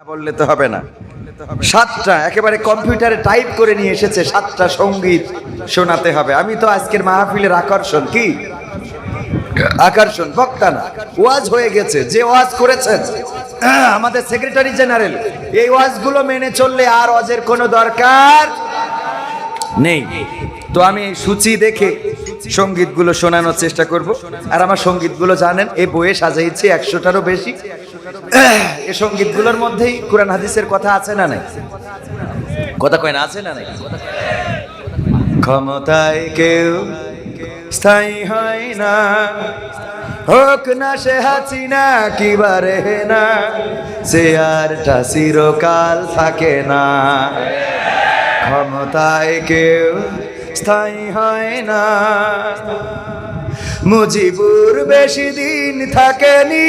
বললে তো হবে না। সাতটা, একেবারে কম্পিউটারে টাইপ করে নিয়ে এসেছে সাতটা সংগীত শোনাতে হবে। আমি তো আজকের মাহফিলের আকর্ষণ কি? আকর্ষণ, বক্তা না। ওয়াজ হয়ে গেছে। যে ওয়াজ করেছেন, আমাদের সেক্রেটারি জেনারেল, এই ওয়াজগুলো মেনে চললে আর ওয়াজের কোনো দরকার নেই। তো আমি সূচি দেখে সঙ্গীতগুলো শোনানোর চেষ্টা করব। আর আমার সঙ্গীতগুলো জানেন, এই বইয়ে সাজাইছি, একশোটারও বেশি। এই সঙ্গীতগুলোর মধ্যেই কোরআন হাদিসের কথা আছে না নাই? কথা কয় না, আছে না নাই? ক্ষমতায় কেউ স্থায়ী হয় না। হোক না সে হাসিনা কিবারে না। সে আরটা চিরকাল থাকে না। ক্ষমতায় কেউ স্থায়ী হয় না। মুজিবুর বেশি দিন থাকেনি।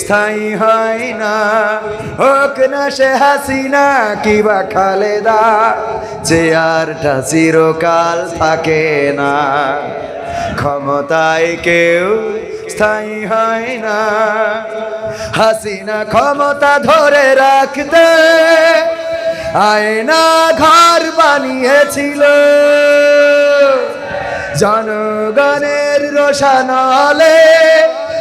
স্থায়ী হয় না। হোক না সে হাসিনা কিবা খালেদা চেয়ারটা চিরকাল থাকে না। ক্ষমতায় কেউ স্থায়ী হয় না। হাসিনা ক্ষমতা ধরে রাখতে আয়না ঘর বানিয়েছিল। জনগণের রোশানলে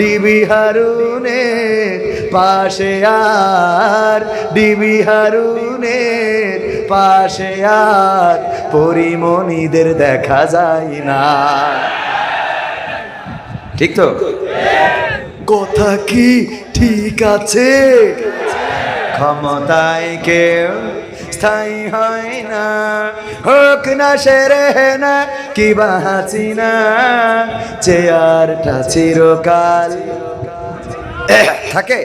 ডিবি হারুনের পাশে আর, ডিবি হারুনের পাশে আর, পরিমণিদের দেখা যায় না। ঠিক তো? কথা কি ঠিক আছে? ক্ষমতায় কেউ স্থায়ী হয় না। হোক না সেরে না, কি বাঁচি না। চেয়ারটা চিরকাল। থাকে।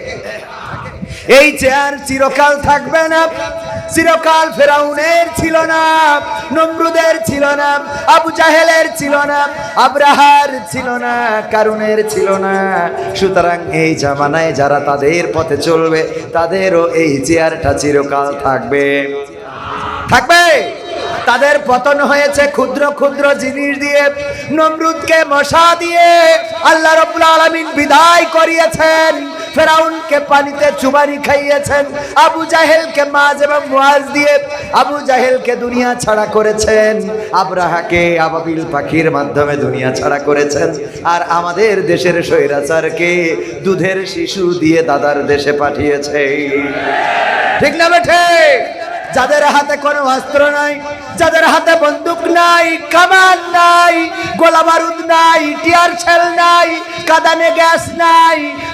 এই চেয়ার চিরকাল থাকবে না। চিরকাল ফেরাউনের ছিল না, নমরুদের ছিল না, আবু জাহেলের ছিল না, আব্রাহার ছিল না, কারুনের ছিল না। সুতরাং এই জামানায় যারা তাদের পথে চলবে, তাদেরও এই চেয়ারটা চিরকাল থাকবে। থাকবে? তাদের পতন হয়েছে ক্ষুদ্র ক্ষুদ্র জিনিস দিয়ে, নমরুদকে মশা দিয়ে আল্লাহ রব্বুল আলামিন বিদায় করিয়েছেন। ফেরাউনকে পানিতে চুবারি খাইয়েছেন, আবু জাহেলকে মাছ এবং মুয়াজ দিয়ে আবু জাহেলকে দুনিয়া ছাড়া করেছেন, আব্রাহাকে আবাবিল পাখির মাধ্যমে দুনিয়া ছাড়া করেছেন। আর আমাদের দেশের স্বৈরাচারকে দুধের শিশু দিয়ে দাদার দেশে পাঠিয়েছে। ঠিক না বেঠে? যাদের হাতে কোনো অস্ত্র নাই, যাদের হাতে বন্দুক নাই কামান নাই গোলা বারুদ নাই, টিয়ার ছেল নাই, কাদানে গ্যাস নাই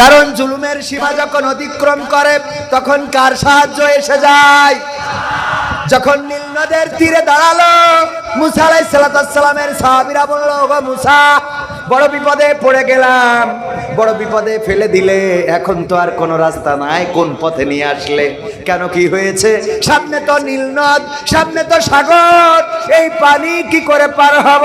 কারণ জুলুমের সীমা যখন অতিক্রম করে, তখন কার সাহায্য এসে যায়? যখন নীল নদের তীরে দাঁড়াল, মুসা আলাইসালামের সাহাবিরা বলল মুসা, বড় বিপদে পড়ে গেলাম। বড় বিপদে ফেলে দিলে এখন তো আর কোনো রাস্তা নাই, কোন পথে নিয়ে আসলে? কেন কি হয়েছে? সামনে তো নীল নদ, সামনে তো সাগর, এই পানি কি করে পার হব?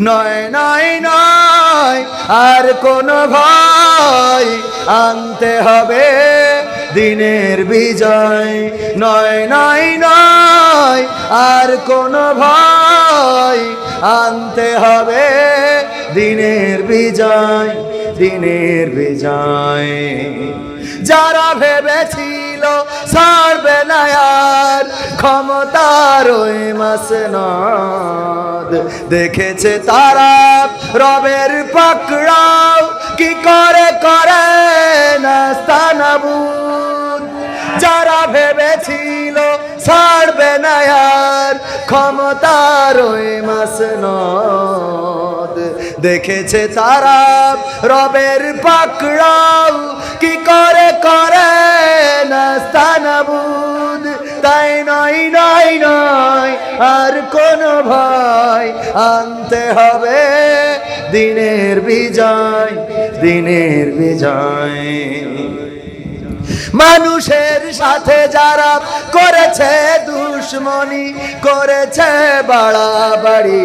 নয় নয় নয়, আর কোনো ভয় আনতে হবে দিনের বিজয়। নয় নয় নয়, আর কোনো ভয় আনতে হবে দিনের বিজয় দিনের বিজয়। যারা ভেবেছিল ছাড়বে না আর ক্ষমতার ওই মাসনদ। দেখেছে তারা রবের পাকড়াও, কি করে করে নাস্তানাবুদ যারা ভেবেছিল ছাড়বে না আর ক্ষমতার ওই মাসনদ। দেখেছে তারা রবের পাকড়াও। কি করে করে না স্থানাবুদ তাই নয় নয় নয়, আর কোনো ভয়। আনতে হবে দিনের বিজয় দিনের বিজয়। মানুষের সাথে যারা করেছে দুশ্মনী, করেছে বাড়াবাড়ি।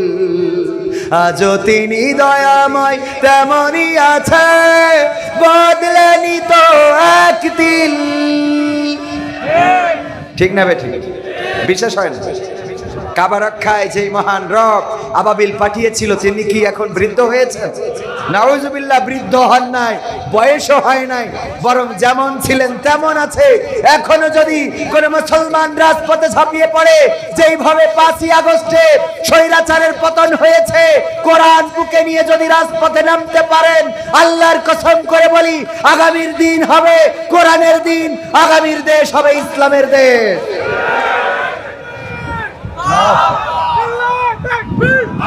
আজও তিনি দয়াময়, তেমনই আছে। বদলেনি তো একদিন। ঠিক না বেঠিক বিশেষ হয় না? কাবা রক্ষায় যে মহান রক আবাবিল পাঠিয়েছিল তিনি কি এখন বৃদ্ধ হয়েছে নাউজুবিল্লাহ বৃদ্ধ হন নাই, বয়সও হয় নাই, বরং যেমন ছিলেন তেমন আছে। এখনও যদি কোন মুসলমান রাজপথে ঝাঁপিয়ে পড়ে, যেইভাবে পাঁচই আগস্টে স্বৈরাচারের পতন হয়েছে, কোরআন বুকে নিয়ে যদি রাজপথে নামতে পারেন, আল্লাহর কসম করে বলি, আগামীর দিন হবে কোরআনের দিন, আগামীর দেশ হবে ইসলামের দেশ।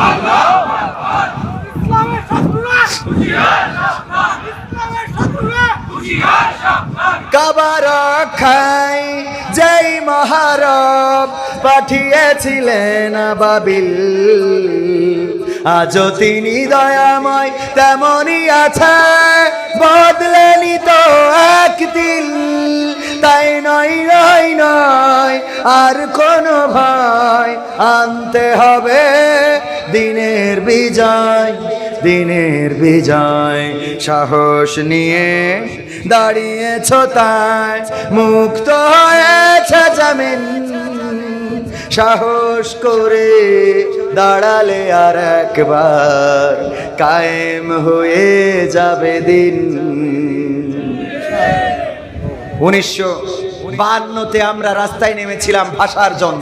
আল্লাহু! কাবার খাই যেই মহারব পাঠিয়েছিলেন বাবিল আজও তিনি দয়াময় তেমনই আছে বদলেনি তো একদিন তাই নয় নয় নয়। আর কোনো ভয় আনতে হবে। দিনের বিজয় দিনের বিজয়। সাহস নিয়ে দাঁড়িয়েছ তাই। মুক্ত হয়েছে জমিন। সাহস করে দাঁড়ালে আর একবার। কায়েম হয়ে যাবে দিন। উনিশশো বান্নতে আমরা রাস্তায় নেমেছিলাম ভাষার জন্য।